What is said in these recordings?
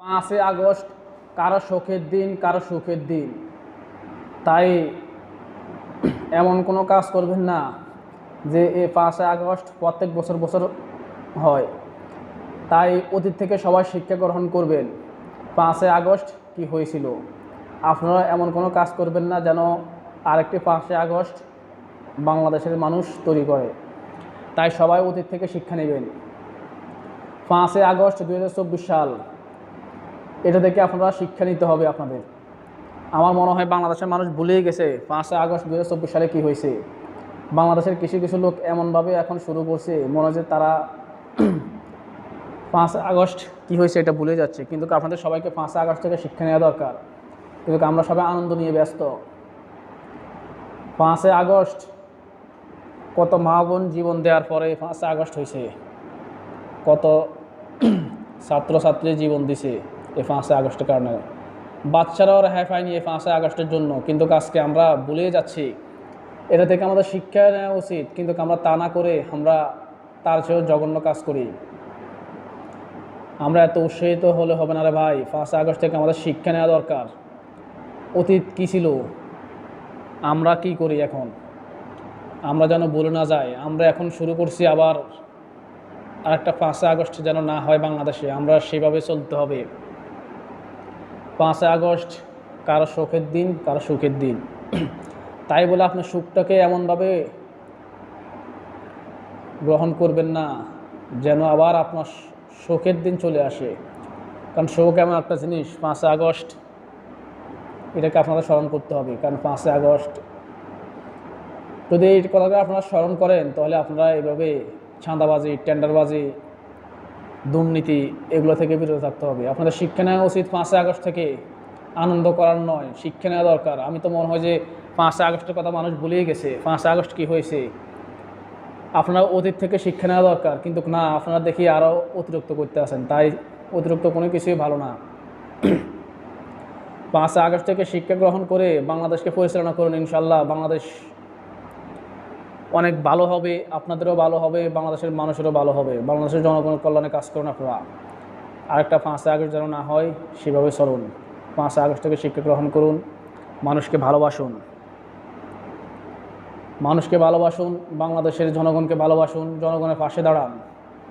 পাঁচই আগস্ট, কারও শোকের দিন, কারও সুখের দিন। তাই এমন কোনো কাজ করবেন না যে এই পাঁচই আগস্ট প্রত্যেক বছর বছর হয়। তাই অতীত থেকে সবাই শিক্ষা গ্রহণ করবেন, পাঁচই আগস্ট কি হয়েছিল। আপনারা এমন কোনো কাজ করবেন না যেন আরেকটি পাঁচই আগস্ট বাংলাদেশের মানুষ তৈরি করে। তাই সবাই অতীত থেকে শিক্ষা নেবেন। পাঁচই আগস্ট দু হাজার চব্বিশ সাল এটা থেকে আপনারা শিক্ষা নিতে হবে আপনাদের। আমার মনে হয় বাংলাদেশের মানুষ ভুলেই গেছে, পাঁচই আগস্ট দু চব্বিশ সালে কী হয়েছে। বাংলাদেশের কিছু কিছু লোক এমনভাবে এখন শুরু করছে, মনে হয় যে তারা পাঁচ আগস্ট কী হয়েছে এটা ভুলে যাচ্ছে। কিন্তু আপনাদের সবাইকে পাঁচই আগস্ট থেকে শিক্ষা নেওয়া দরকার। কিন্তু আমরা সবাই আনন্দ নিয়ে ব্যস্ত। পাঁচই আগস্ট, কত মা বোন জীবন দেওয়ার পরে পাঁচই আগস্ট হয়েছে। কত ছাত্রছাত্রী জীবন দিছে। এই পাঁচই আগস্টের কারণে। বাচ্চারাও রেহাই পায়নি এই পাঁচই আগস্টের জন্য। কিন্তু আজকে আমরা ভুলে যাচ্ছি। এটা থেকে আমাদের শিক্ষা নেওয়া উচিত। কিন্তু আমরা তা না করে আমরা তার চেয়েও জঘন্য কাজ করি। আমরা এত উৎসাহিত হলে হবে না রে ভাই। পাঁচই আগস্ট থেকে আমাদের শিক্ষা নেওয়া দরকার। অতীত কী ছিল? আমরা কি করি এখন? আমরা যেন বলে না যাই। আমরা এখন শুরু করছি আবার আরেকটা পাঁচই আগস্ট যেন না হয় বাংলাদেশে। আমরা সেভাবে চলতে হবে। পাঁচই আগস্ট, কারও শোকের দিন, কারও সুখের দিন। তাই বলে আপনার সুখটাকে এমনভাবে গ্রহণ করবেন না, যেন আবার আপনার শোকের দিন চলে আসে। কারণ শোক এমন একটা জিনিস, পাঁচই আগস্ট, এটাকে আপনারা স্মরণ করতে হবে। কারণ পাঁচই আগস্ট, যদি এই কথাটা আপনারা স্মরণ করেন, তাহলে আপনারা এভাবে ছাঁদাবাজি টেন্ডারবাজি দুর্নীতি এগুলো থেকে বিরত থাকতে হবে। আপনাদের শিক্ষা নেওয়া উচিত পাঁচই আগস্ট থেকে। আনন্দ করার নয়, শিক্ষা নেওয়া দরকার। আমি তো মনে হয় যে পাঁচই আগস্টের কথা মানুষ ভুলেই গেছে। পাঁচই আগস্ট কী হয়েছে? আপনারা অতীত থেকে শিক্ষা নেওয়া দরকার, কিন্তু না, আপনারা দেখি আরও অতিরিক্ত করতে আসেন তাই অতিরিক্ত কোনো কিছুই ভালো না। পাঁচই আগস্ট থেকে শিক্ষা গ্রহণ করে বাংলাদেশকে পরিচালনা করুন ইনশাল্লাহ বাংলাদেশ অনেক ভালো হবে, আপনাদেরও ভালো হবে, বাংলাদেশের মানুষেরও ভালো হবে। বাংলাদেশের জনগণের কল্যাণে কাজ করুন আপনারা। আরেকটা পাঁচই আগস্ট যেন না হয়, সেভাবে চলুন। পাঁচই আগস্ট থেকে শিক্ষা গ্রহণ করুন, মানুষকে ভালোবাসুন। মানুষকে ভালোবাসুন, বাংলাদেশের জনগণকে ভালোবাসুন, জনগণের পাশে দাঁড়ান,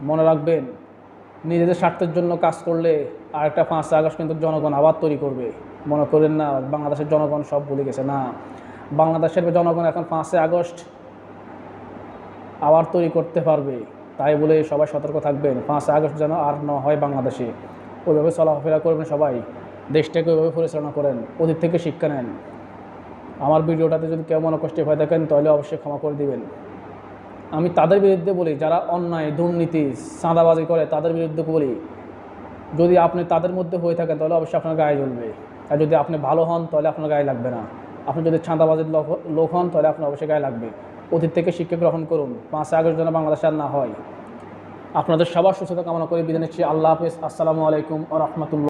মনে রাখবেন, নিজেদের স্বার্থের জন্য কাজ করলে আরেকটা পাঁচই আগস্ট কিন্তু জনগণ আবার তৈরি করবে। মনে করেন না, বাংলাদেশের জনগণ সব ভুলে গেছে। না, বাংলাদেশের জনগণ এখন পাঁচই আগস্ট আবার তৈরি করতে পারবে। তাই বলে সবাই সতর্ক থাকবেন। পাঁচই আগস্ট যেন আর ন হয় বাংলাদেশে। ওইভাবে চলাফেরা করবেন সবাই। দেশটাকে ওইভাবে পরিচালনা করেন। ওদের থেকে শিক্ষা নেন। আমার ভিডিওটাতে যদি কেউ মনে কষ্টে হয়ে থাকেন তাহলে অবশ্যই ক্ষমা করে দিবেন। আমি তাদের বিরুদ্ধে বলি, যারা অন্যায়, দুর্নীতি, চাঁদাবাজি করে, তাদের বিরুদ্ধে বলি। যদি আপনি তাদের মধ্যে হয়ে থাকেন, তাহলে অবশ্যই আপনার গায়ে জ্বলবে। আর যদি আপনি ভালো হন, তাহলে আপনার গায়ে লাগবে না। আপনি যদি চাঁদাবাজির লোক লোক হন, তাহলে আপনার অবশ্যই গায়ে লাগবে। অতীত থেকে শিক্ষা গ্রহণ করুন। পাঁচ আগস্ট যেন বাংলাদেশ আর না হয়। আপনাদের সবার সুস্থতা কামনা করে। বিদায় নিচ্ছি। আল্লাহ হাফিজ। আসসালামু আলাইকুম ও রহমতুল্লাহ।